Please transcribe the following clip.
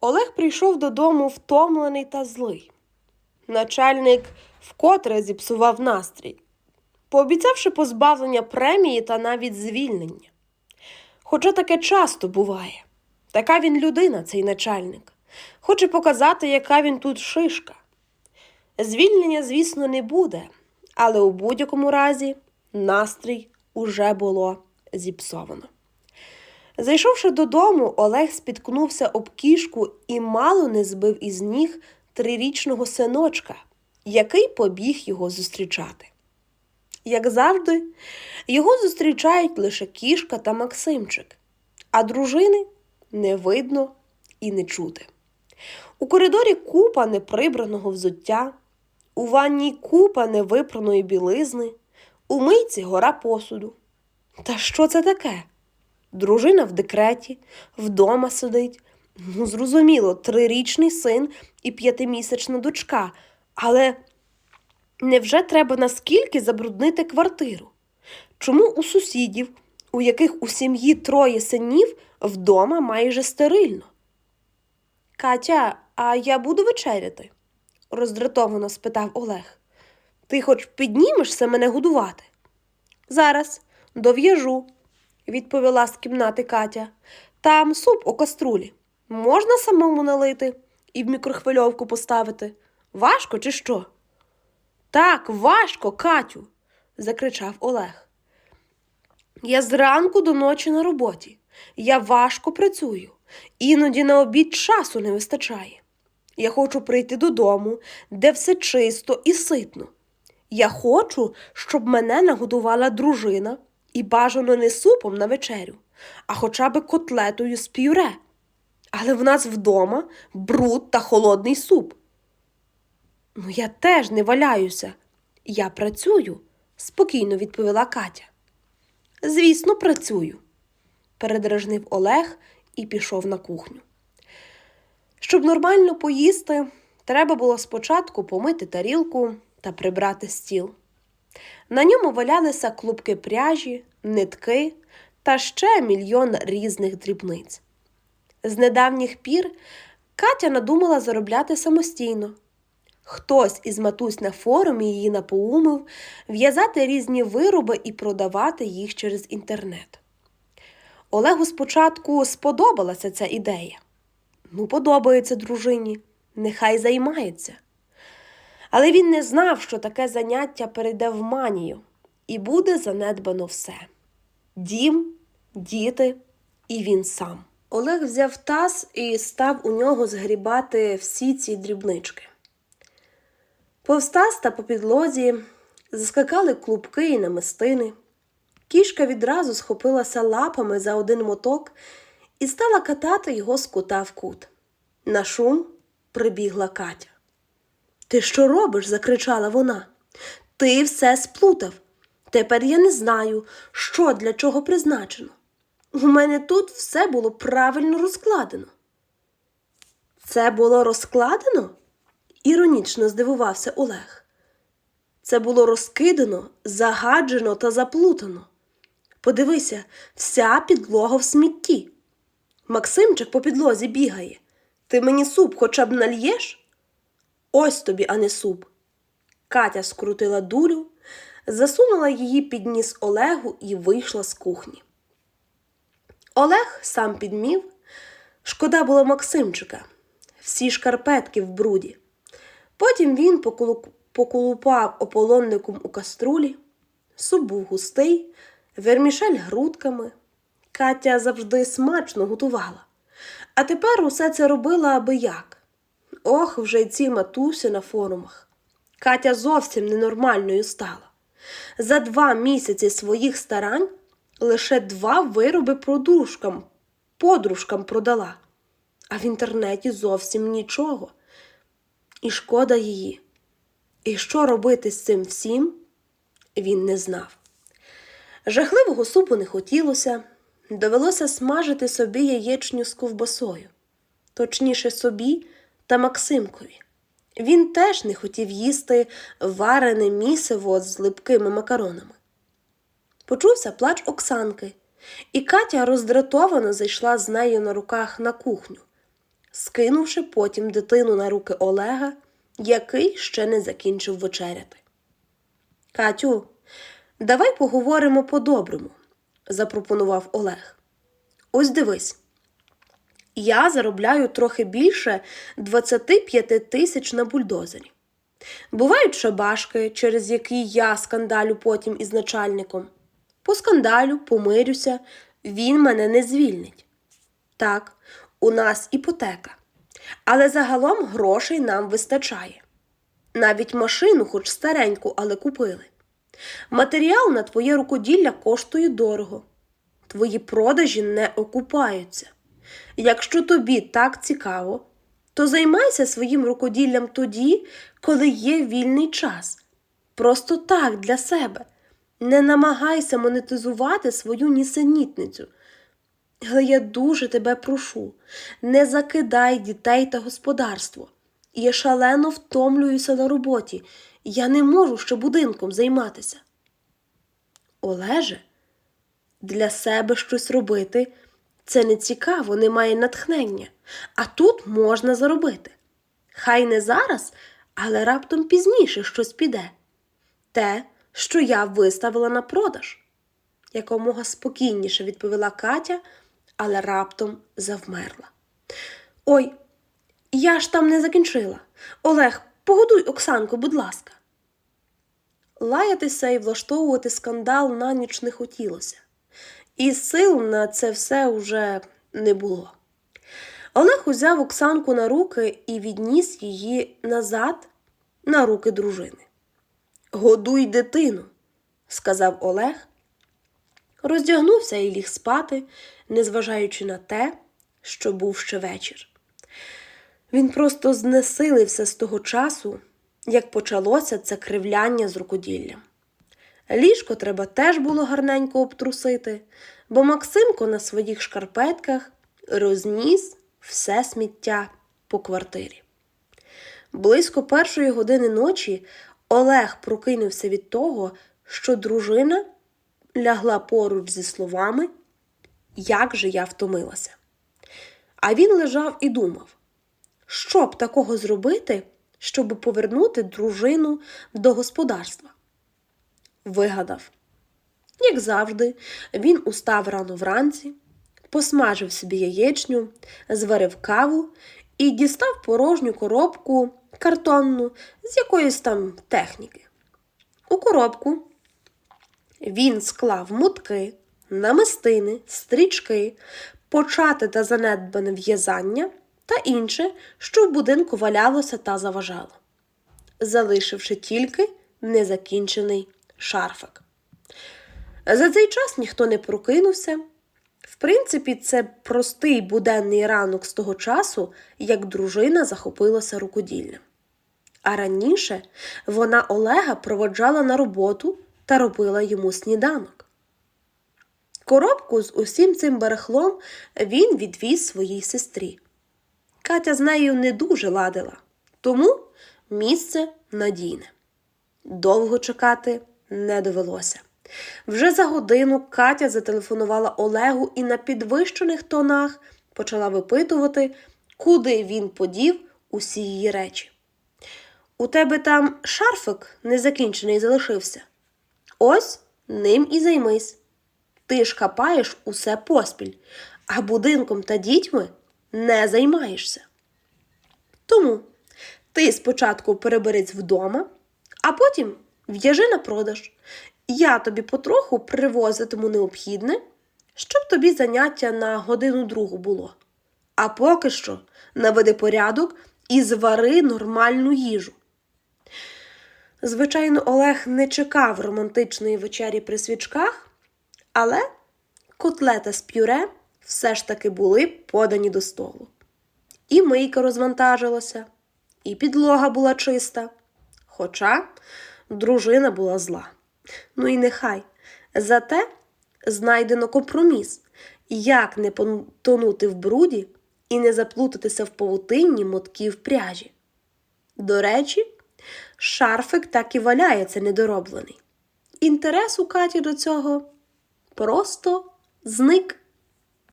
Олег прийшов додому втомлений та злий. Начальник вкотре зіпсував настрій, пообіцявши позбавлення премії та навіть звільнення. Хоча таке часто буває. Така він людина, цей начальник. Хоче показати, яка він тут шишка. Звільнення, звісно, не буде, але у будь-якому разі настрій уже було зіпсовано. Зайшовши додому, Олег спіткнувся об кішку і мало не збив із ніг трирічного синочка, який побіг його зустрічати. Як завжди, його зустрічають лише кішка та Максимчик, а дружини не видно і не чути. У коридорі купа неприбраного взуття, у ванній купа невипраної білизни, у мийці гора посуду. Та що це таке? Дружина в декреті, вдома сидить. Ну, зрозуміло, трирічний син і п'ятимісячна дочка. Але невже треба наскільки забруднити квартиру? Чому у сусідів, у яких у сім'ї троє синів, вдома майже стерильно? Катя, а я буду вечеряти? роздратовано спитав Олег. Ти хоч піднімешся мене годувати? Зараз дов'яжу, відповіла з кімнати Катя. Там суп у каструлі. Можна самому налити і в мікрохвильовку поставити? Важко чи що? Так, важко, Катю, закричав Олег. Я зранку до ночі на роботі. Я важко працюю. Іноді на обід часу не вистачає. Я хочу прийти додому, де все чисто і ситно. Я хочу, щоб мене нагодувала дружина і бажано не супом на вечерю, а хоча б котлетою з пюре. Але в нас вдома бруд та холодний суп. Ну, я теж не валяюся. Я працюю, спокійно відповіла Катя. Звісно, працюю, передражнив Олег і пішов на кухню. Щоб нормально поїсти, треба було спочатку помити тарілку та прибрати стіл. На ньому валялися клубки пряжі, нитки та ще мільйон різних дрібниць. З недавніх пір Катя надумала заробляти самостійно. Хтось із матусь на форумі її напоумив в'язати різні вироби і продавати їх через інтернет. Олегу спочатку сподобалася ця ідея. Ну, подобається дружині, нехай займається. Але він не знав, що таке заняття перейде в манію, і буде занедбано все дім, діти і він сам. Олег взяв таз і став у нього згрібати всі ці дрібнички. Повстас та по підлозі заскакали клубки і намистини. Кішка відразу схопилася лапами за один моток і стала катати його з кута в кут. На шум прибігла Катя. Ти що робиш? закричала вона. Ти все сплутав. Тепер я не знаю, що для чого призначено. У мене тут все було правильно розкладено. Це було розкладено? іронічно здивувався Олег. Це було розкидано, загаджено та заплутано. Подивися, вся підлога в смітті. Максимчик по підлозі бігає. Ти мені суп хоча б нальєш? Ось тобі, а не суп. Катя скрутила дулю, засунула її під ніс Олегу і вийшла з кухні. Олег сам підмів. Шкода було Максимчика, всі шкарпетки в бруді. Потім він поколупав ополонником у каструлі, суп був густий, вермішель грудками. Катя завжди смачно готувала. А тепер усе це робила аби як. Ох, вже й ці матусі на форумах. Катя зовсім ненормальною стала. За два місяці своїх старань лише два вироби подружкам, подружкам продала, а в інтернеті зовсім нічого. І шкода її. І що робити з цим всім, він не знав. Жахливого супу не хотілося, довелося смажити собі яєчню з ковбасою, точніше собі та Максимкові. Він теж не хотів їсти варене місиво з липкими макаронами. Почувся плач Оксанки, і Катя роздратовано зайшла з нею на руках на кухню. скинувши потім дитину на руки Олега, який ще не закінчив вечеряти. Катю, давай поговоримо по-доброму, запропонував Олег. Ось дивись. Я заробляю трохи більше 25 тисяч на бульдозері. Бувають шабашки, через які я скандалю потім із начальником. По скандалю, помирюся, він мене не звільнить. Так, у нас іпотека. Але загалом грошей нам вистачає. Навіть машину, хоч стареньку, але купили. Матеріал на твоє рукоділля коштує дорого. Твої продажі не окупаються. Якщо тобі так цікаво, то займайся своїм рукоділлям тоді, коли є вільний час. Просто так для себе. Не намагайся монетизувати свою нісенітницю. Але я дуже тебе прошу, не закидай дітей та господарство. Я шалено втомлююся на роботі. Я не можу ще будинком займатися. Олеже, для себе щось робити це не цікаво, немає натхнення, а тут можна заробити. Хай не зараз, але раптом пізніше щось піде. Те, що я виставила на продаж. Якомога спокійніше відповіла Катя, але раптом завмерла. Ой, я ж там не закінчила. Олег, погодуй Оксанку, будь ласка. Лаятися і влаштовувати скандал на ніч не хотілося, і сил на це все уже не було. Олег узяв Оксанку на руки і відніс її назад на руки дружини. Годуй дитину, сказав Олег, роздягнувся і ліг спати, незважаючи на те, що був ще вечір. Він просто знесилився з того часу, як почалося це кривляння з рукоділлям. Ліжко треба теж було гарненько обтрусити, бо Максимко на своїх шкарпетках розніс все сміття по квартирі. Близько першої години ночі Олег прокинувся від того, що дружина лягла поруч зі словами Як же я втомилася. А він лежав і думав, що б такого зробити, щоб повернути дружину до господарства. Вигадав. Як завжди, він устав рано вранці, посмажив собі яєчню, зварив каву і дістав порожню коробку картонну з якоїсь там техніки. У коробку він склав мутки, намистини, стрічки, почати та занедбане в'язання та інше, що в будинку валялося та заважало, залишивши тільки незакінчений шарфик. За цей час ніхто не прокинувся. В принципі, це простий буденний ранок з того часу, як дружина захопилася рукоділлям. А раніше вона Олега проводжала на роботу та робила йому сніданок. Коробку з усім цим барахлом він відвіз своїй сестрі. Катя з нею не дуже ладила, тому місце надійне. Довго чекати не довелося. Вже за годину Катя зателефонувала Олегу і на підвищених тонах почала випитувати, куди він подів усі її речі. У тебе там шарфик незакінчений залишився. Ось ним і займись. Ти ж хапаєш усе поспіль, а будинком та дітьми не займаєшся. Тому ти спочатку переберись вдома, а потім в'яжи на продаж. Я тобі потроху привозитиму необхідне, щоб тобі заняття на годину другу було. А поки що наведи порядок і звари нормальну їжу. Звичайно, Олег не чекав романтичної вечері при свічках, але котлета з пюре все ж таки були подані до столу. І мийка розвантажилася, і підлога була чиста. Хоча дружина була зла. Ну і нехай. Зате знайдено компроміс, як не потонути в бруді і не заплутатися в павутинні мотків пряжі. До речі, шарфик так і валяється недороблений. Інтерес у Каті до цього просто зник.